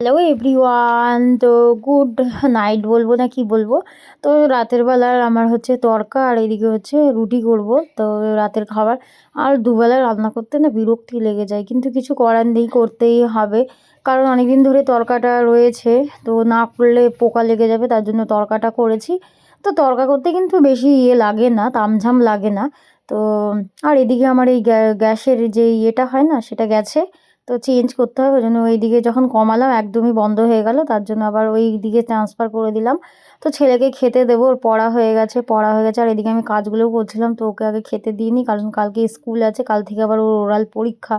Hello everyone তো good night বলব না কি বলব? তো রাতের বেলার আমার হচ্ছে তরকা আর এদিকে হচ্ছে রুটি করব। তো রাতের খাবার আর দুবেলা রান্না করতে না বিরক্তি লেগে যায়। কিন্তু কিছু করার নেই, করতেই হবে। কারণ অনেক দিন ধরে তরকাটা রয়েছে। তো না করলে পোকা লেগে যাবে, তার জন্য তরকাটা করেছি। তো তরকা করতে কিন্তু বেশি ইয়ে লাগে না, তামঝাম লাগে না। তো আর এদিকে আমার এই গ্যাসের যে ইয়েটা হয় না, সেটা গেছে। তো চেঞ্জ করতে হবে ওই জন্য ওই দিকে যখন কমালাম একদমই বন্ধ হয়ে গেল, তার জন্য আবার ওই দিকে ট্রান্সফার করে দিলাম। তো ছেলেকে খেতে দেবো, ওর পড়া হয়ে গেছে, পড়া হয়ে গেছে, আর এদিকে আমি কাজগুলোও করছিলাম, তো ওকে আগে খেতে দিইনি, কারণ কালকে স্কুল আছে, কাল থেকে আবার ওর ওরাল পরীক্ষা,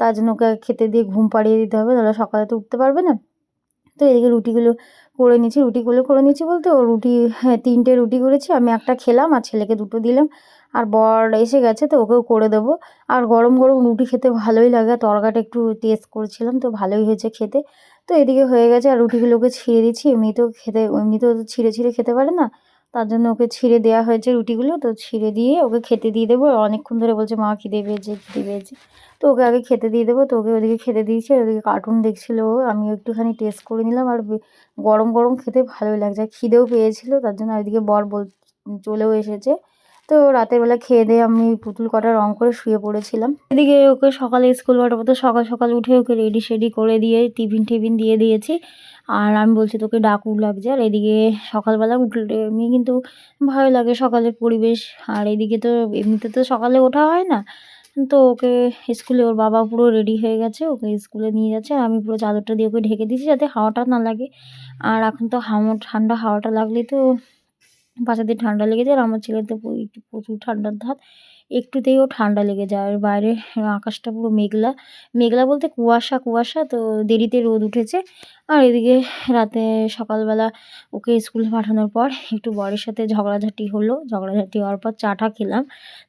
তার জন্য ওকে খেতে দিয়ে ঘুম পাড়িয়ে দিতে হবে তাহলে সকালে তো উঠতে পারবে না। তো এদিকে রুটিগুলো করে নিচ্ছি রুটিগুলো করে নিচ্ছি বলতে ও রুটি হ্যাঁ তিনটে রুটি করেছি, আমি একটা খেলাম আর ছেলেকে দুটো দিলাম। আর বর এসে গেছে তো ওকেও করে দেবো। আর গরম গরম রুটি খেতে ভালোই লাগে, তরকাটা একটু টেস্ট করেছিলাম তো ভালোই হয়েছে খেতে। তো এদিকে হয়ে গেছে আর রুটিগুলোকে ছিঁড়ে দিচ্ছি, এমনিতেও খেতে, এমনিতেও ছিঁড়ে ছিঁড়ে খেতে পারে না। তার জন্য ওকে ছিঁড়ে দেওয়া হয়েছে রুটিগুলো, তো ছিঁড়ে দিয়ে ওকে খেতে দিয়ে দেবো। অনেকক্ষণ ধরে বলছে, মা খিদে পেয়েছে খিদে পেয়েছে। তো ওকে আগে খেতে দিয়ে দেবো তো ওকে ওদিকে খেতে দিয়েছি, আর ওদিকে কার্টুন দেখছিলো আমি একটুখানি টেস্ট করে নিলাম, আর গরম গরম খেতে ভালোই লাগছে, আর খিদেও পেয়েছিলো, তার জন্য ওইদিকে বর বল চলেও এসেছে। তো রাতের বেলা খেয়ে দিয়ে আমি পুতুল কটা রং করে শুয়ে পড়েছিলাম। এদিকে ওকে সকালে স্কুল পাঠাবো তো সকাল সকাল উঠে ওকে রেডি শেডি করে দিয়ে টিফিন টিফিন দিয়ে দিয়েছি, আর আমি বলছি তোকে ডাকুর লাগছে, আর এদিকে সকালবেলা উঠলে এমনি কিন্তু ভালো লাগে সকালের পরিবেশ, আর এদিকে তো এমনিতে তো সকালে ওঠা হয় না তো ওকে স্কুলে ওর বাবা পুরো রেডি হয়ে গেছে, ওকে স্কুলে নিয়ে যাচ্ছে। আর আমি পুরো চাদরটা দিয়ে ওকে ঢেকে দিয়েছি যাতে হাওয়াটা না লাগে। আর এখন তো হাওয়া, ঠান্ডা হাওয়াটা লাগলে তো বাচ্চাদের ঠান্ডা লেগে যায়। আর আমার ছেলের তো প্রচুর ঠান্ডার ধাত। একটুতেই ও ঠান্ডা লেগে যায়। আর বাইরে আকাশটা পুরো মেঘলা। মেঘলা বলতে কুয়াশা কুয়াশা, তো দেরিতে রোদ উঠেছে। আর এদিকে রাতে সকালবেলা ওকে স্কুলে পাঠানোর পর একটু বরের সাথে ঝগড়াঝাটি হলো। ঝগড়াঝাটি হওয়ার পর চাটা খেলাম।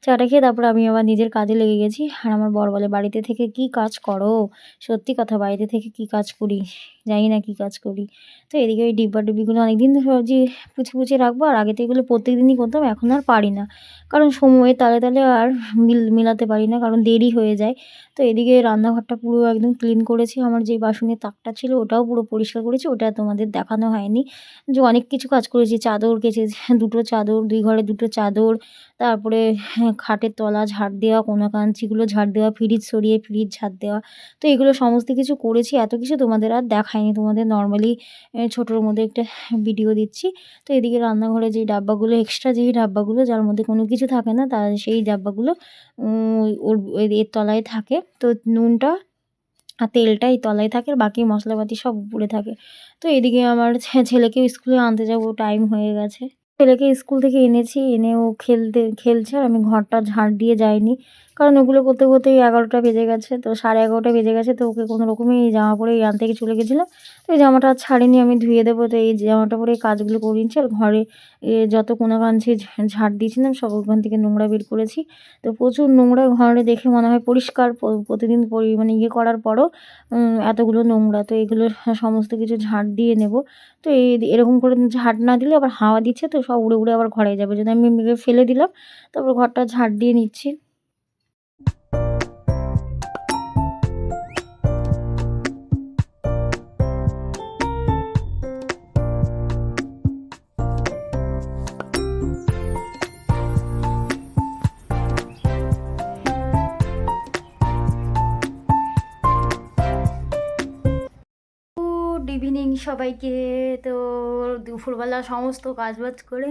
চাটা খেয়ে তারপর আমি আবার নিজের কাজে লেগে গেছি। আর আমার বর বলে, বাড়িতে থেকে কি কাজ করো? সত্যি কথা, বাড়িতে থেকে কি কাজ করি? জানি না কী কাজ করি। তো এদিকে ওই ডিব্বা ডুব্বিগুলো অনেক দিন ধরে ভাবছি, পুছে পুছে রাখব। আর আগে তো এগুলো প্রত্যেক দিনই করতাম, এখন আর পারি না। কারণ সময়ে তালে তালে আর মিল, মিলাতে পারি না, কারণ দেরি হয়ে যায়। তো এদিকে রান্নাঘরটা পুরো একদম ক্লিন করেছি। আমার যে বাসনের তাকটা ছিল ওটাও পুরো পরিষ্কার করেছি, ওটা তোমাদের দেখানো হয়নি। যে অনেক কিছু কাজ করেছি, চাদর কেচেছি, দুটো চাদর, দুই ঘরে দুটো চাদর, তারপরে খাটের তলা ঝাড় দেওয়া, কোনাকাঞ্চিগুলো ঝাড় দেওয়া, ফ্রিজ সরিয়ে ফ্রিজ ঝাড় দেওয়া। তো এগুলো সমস্ত কিছু করেছি, এত কিছু তোমাদের আর দেখায়নি তোমাদের নর্মালি ছোটোর মধ্যে একটা ভিডিও দিচ্ছি। তো এদিকে রান্নাঘরে যে ডাব্বাগুলো এক্সট্রা যেই ডাব্বাগুলো, যার মধ্যে কোনো কিছু থাকে না, তার সেই ডাব্বাগুলো ওর এর তলায় থাকে। তো নুনটা আর তেলটা এই তলায় থাকে, আর বাকি মশলাপাতি সব উপরে থাকে। তো এদিকে আমার ছেলেকে স্কুলে আনতে যাব টাইম হয়ে গেছে। ছেলেকে স্কুল থেকে এনেছি, এনে ও খেলতে, খেলছে, আর আমি ঘরটা ঝাড় দিয়ে যাইনি। কারণ ওগুলো করতে করতেই এগারোটা বেজে গেছে, তো সাড়ে এগারোটা বেজে গেছে, তো ওকে কোনো রকমই জামা পরে আন থেকে চলে গেছিলাম। তো এই জামাটা ছাড়িনি, আমি ধুয়ে দেবো, তো এই জামাটা পরে কাজগুলো করে নিচ্ছি। আর ঘরে যত কোনো কাঞ্চি ঝাড় দিয়েছিলাম, সব ওখান থেকে নোংরা বের করেছি। তো প্রচুর নোংরা ঘরে দেখে মনে হয় পরিষ্কার প্রতিদিন পরি মানে ইয়ে করার পরও এতগুলো নোংরা। তো এগুলো সমস্ত কিছু ঝাড় দিয়ে নেব। তো এই এরকম করে ঝাড় না দিলে আবার হাওয়া দিচ্ছে, তো সব উড়ে উড়ে আবার ঘরে যাবে। যদি আমি ফেলে দিলাম, তারপর ঘরটা ঝাড় দিয়ে নিচ্ছি। সবাইকে তো দুপুরবেলা সমস্ত কাজবাজ করে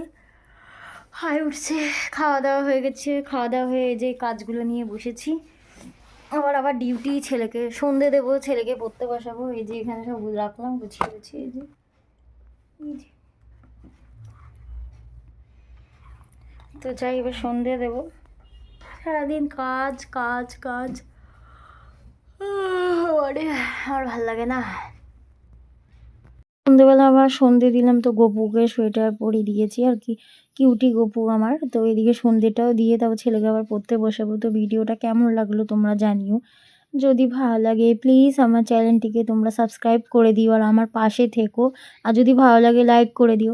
হাই উঠছে, খাওয়া দাওয়া হয়ে গেছে। খাওয়া দাওয়া হয়ে যে কাজগুলো নিয়ে বসেছি। আবার আবার ডিউটি ছেলেকে, সন্ধে দেবো, ছেলেকে পড়তে বসাবো। এই যে এখানে সব রাখলাম, গুছিয়ে গুছিয়ে এই যে তো যাই, এবার সন্ধে দেবো। সারাদিন কাজ কাজ কাজ। আর ভালো লাগে না। সন্ধেবেলা আবার সন্ধে দিলাম তো গপুকে সোয়েটার পরিয়ে দিয়েছি আর কি। কিউটি গপু আমার। তো এদিকে সন্ধেটাও দিয়ে তারপর ছেলেকে আবার পড়তে বসাবো। তো ভিডিওটা কেমন লাগল তোমরা জানিও। যদি ভালো লাগে প্লিজ আমার চ্যানেলটিকে তোমরা সাবস্ক্রাইব করে দিও আর আমার পাশে থেকো। আর যদি ভালো লাগে লাইক করে দিও।